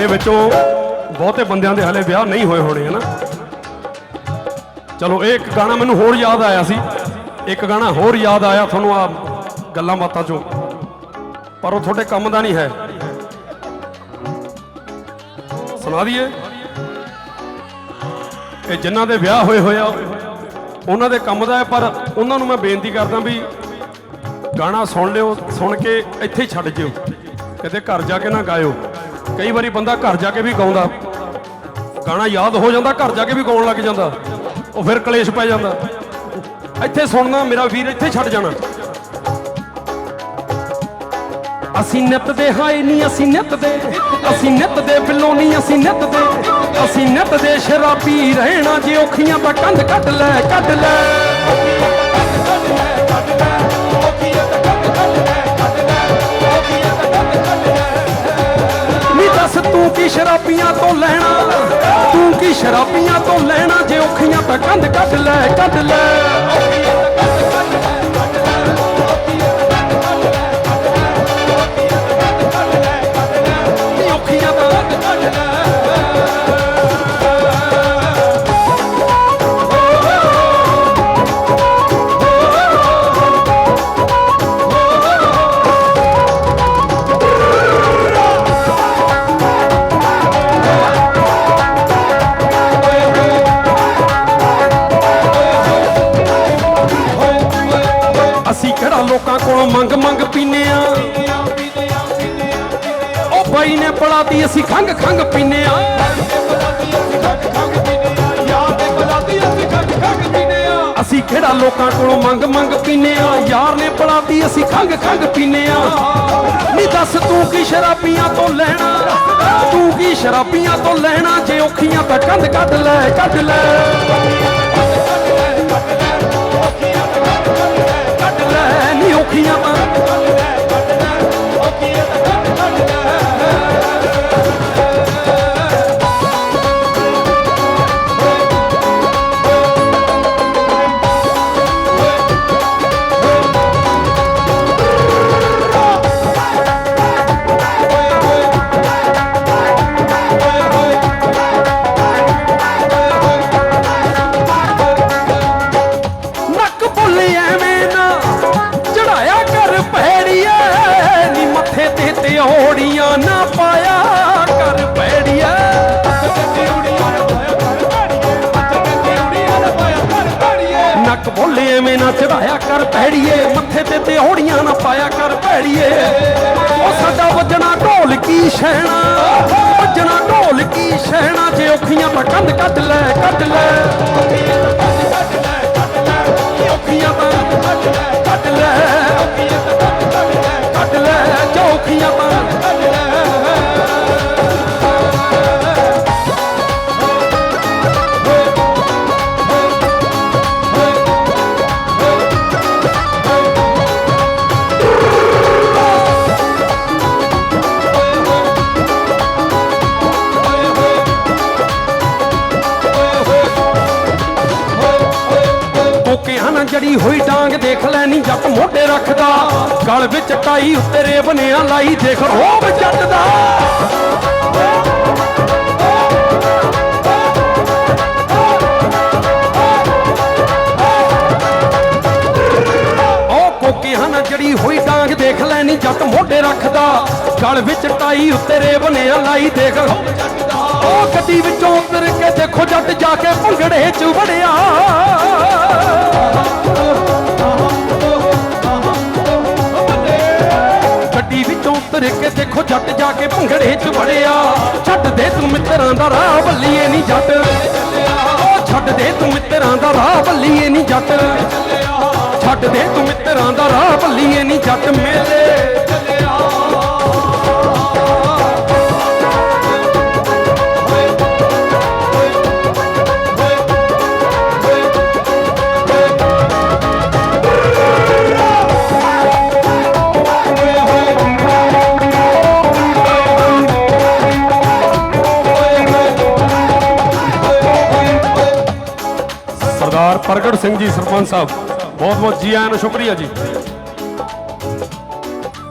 ਤੁਹਾਡੇ ਵਿੱਚੋਂ ਬਹੁਤੇ ਬੰਦਿਆਂ ਦੇ ਹਲੇ ਵਿਆਹ ਨਹੀਂ ਹੋਏ ਹੋਣੇ ਹਨਾ ਚਲੋ, ਇਹ ਇੱਕ ਗਾਣਾ ਮੈਨੂੰ ਹੋਰ ਯਾਦ ਆਇਆ ਸੀ। ਇੱਕ ਗਾਣਾ ਹੋਰ ਯਾਦ ਆਇਆ, ਤੁਹਾਨੂੰ ਆ ਗੱਲਾਂ ਬਾਤਾਂ ਚੋਂ। ਪਰ ਉਹ ਤੁਹਾਡੇ ਕੰਮ ਦਾ ਨਹੀਂ ਹੈ। ਸੁਣਾ ਦਈਏ। ਇਹ ਜਿਨ੍ਹਾਂ ਦੇ ਵਿਆਹ ਹੋਏ ਹੋਇਆ ਉਹਨਾਂ ਦੇ ਕੰਮ ਦਾ ਹੈ, ਪਰ ਉਹਨਾਂ ਨੂੰ ਮੈਂ ਬੇਨਤੀ ਕਰਦਾ ਵੀ ਗਾਣਾ ਸੁਣ ਲਿਓ, ਸੁਣ ਕੇ ਇੱਥੇ ਛੱਡ ਜਿਓ। ਕਿਤੇ ਘਰ ਜਾ ਕੇ ਨਾ ਗਾਇਓ। ਕਈ ਵਾਰੀ ਬੰਦਾ ਘਰ ਜਾ ਕੇ ਵੀ ਗਾਉਂਦਾ। ਗਾਣਾ ਯਾਦ ਹੋ ਜਾਂਦਾ, ਘਰ ਜਾ ਕੇ ਵੀ ਗਾਉਣ ਲੱਗ ਜਾਂਦਾ। ਉਹ ਫਿਰ ਕਲੇਸ਼ ਪੈ ਜਾਂਦਾ। ਇੱਥੇ ਸੁਣਨਾ ਮੇਰਾ ਵੀਰ, ਇੱਥੇ ਛੱਡ ਜਾਣਾ। ਅਸੀਂ ਨਿੱਤ ਦੇ ਹਾਏ ਨਹੀਂ ਅਸੀਂ ਨਿੱਤ ਦੇ, ਅਸੀਂ ਨਿੱਤ ਦੇ ਬਿੱਲੋਂ ਨਹੀਂ ਅਸੀਂ ਨਿੱਤ ਦੇ। ਅਸੀਂ ਨਿੱਤ ਦੇ ਸ਼ਰਾਬੀ ਰਹਿਣਾ ਜੇ ਔਖੀਆਂ ਤਾਂ ਕੰਧ ਕੱਢ ਲੈ ਕੱਢ ਲੈ। ਸ਼ਰਾਬੀਆਂ ਤੋਂ ਲੈਣਾ। ਤੂੰ ਕੀ ਸ਼ਰਾਬੀਆਂ ਤੋਂ ਲੈਣਾ? ਜੇ ਔਖੀਆਂ ਤਾਂ ਕੰਧ ਕੱਢ ਲੈ ਕੱਢ ਲੈ। ਮੰਗ ਮੰਗ ਪੀਨੇ ਆ। ਉਹ ਬਾਈ ਨੇ ਪੜਾਤੀ ਅਸੀਂ ਖੰਗ ਖੰਗ ਪੀਨੇ ਆ। ਅਸੀਂ ਕਿਹੜਾ ਲੋਕਾਂ ਕੋਲੋਂ ਮੰਗ ਮੰਗ ਪੀਨੇ ਆ? ਯਾਰ ਨੇ ਪੜਾਤੀ ਅਸੀਂ ਖੰਗ ਖੰਗ ਪੀਨੇ ਆ। ਨੀ ਦੱਸ ਤੂੰ ਕੀ ਸ਼ਰਾਬੀਆਂ ਤੋਂ ਲੈਣਾ? ਤੂੰ ਕੀ ਸ਼ਰਾਬੀਆਂ ਤੋਂ ਲੈਣਾ? ਜੇ ਔਖੀਆਂ ਤਾਂ ਕੰਧ ਕੱਢ ਲੈ ਕੱਢ ਲੈ। ਮੱਥੇ ਨਾ ਪਾਇਆ ਕਰ ਪੈੜੀਏ ਨੱਕ ਬੁੱਲ ਐਵੇਂ ਨਾ ਚੜਾਇਆ ਕਰ ਪੈੜੀਏ। ਮੱਥੇ ਤੇ ਤੇ ਓੜੀਆਂ ਨਾ ਪਾਇਆ ਕਰ ਪੈੜੀਏ। ਉਹ ਸਾਡਾ ਵੱਜਣਾ ਢੋਲ ਕੀ ਸ਼ਹਿਣਾ। ਵੱਜਣਾ ਢੋਲ ਕੀ ਸ਼ਹਿਣਾ। ਜੇ ਔਖੀਆਂ ਤਾਂ ਕੰਧ ਕੱਢ ਲੈ ਕੱਢ ਲੈ। ਕੋਕਿਆਂ ਜੜੀ ਹੋਈ ਡਾਂਗ ਦੇਖ ਲੈ ਨੀ ਜੱਟ ਮੋਢੇ ਰੱਖਦਾ। ਗਲ ਵਿੱਚ ਟਾਈ ਉੱਤੇ ਰੇ ਲਾਈ ਦੇਖ, ਰੋਬ ਜੱਟ ਦਾ। ਉਹ ਕੋਕਿਆਂ ਨਾਲ ਜੜੀ ਹੋਈ ਡਾਂਗ ਦੇਖ ਲੈ ਨੀ ਜੱਟ ਮੋਢੇ ਰੱਖਦਾ। ਗਲ ਵਿੱਚ ਟਾਈ ਉੱਤੇ ਰੇ ਬਨਿਆ ਲਾਈ ਦੇਖ, ਰੋਬ ਜੱਟ ਦਾ। ਉਹ ਗੱਡੀ ਵਿੱਚੋਂ ਉਤਰ ਕੇ ਦੇਖੋ ਜੱਟ ਜਾ ਕੇ ਭੰਗੜੇ 'ਚ ਵੜਿਆ। ਵਿੱਚੋਂ ਕੇ ਦੇਖੋ ਜੱਟ ਜਾ ਕੇ ਭੰਗੜੇ 'ਚ ਵੜਿਆ। ਛੱਡ ਦੇ ਤੂੰ ਮਿੱਤਰਾਂ ਦਾ ਰਾਹ, ਬੱਲੀਏ ਨਹੀਂ ਜੱਟ। ਉਹ ਛੱਡ ਦੇ ਤੂੰ ਮਿੱਤਰਾਂ ਦਾ ਰਾਹ, ਬੱਲੀਏ ਨਹੀਂ ਜੱਟ। ਛੱਡ ਦੇ ਤੂੰ ਮਿੱਤਰਾਂ ਦਾ ਰਾਹ, ਬੱਲੀਏ ਨਹੀਂ ਜੱਟ। ਮੇਲੇ ਸਰਦਾਰ ਪ੍ਰਗਟ ਸਿੰਘ ਜੀ ਸਰਪੰਚ ਸਾਹਿਬ ਬਹੁਤ ਬਹੁਤ ਜੀ ਆਇਆਂ ਨੂੰ ਸ਼ੁਕਰੀਆ ਜੀ।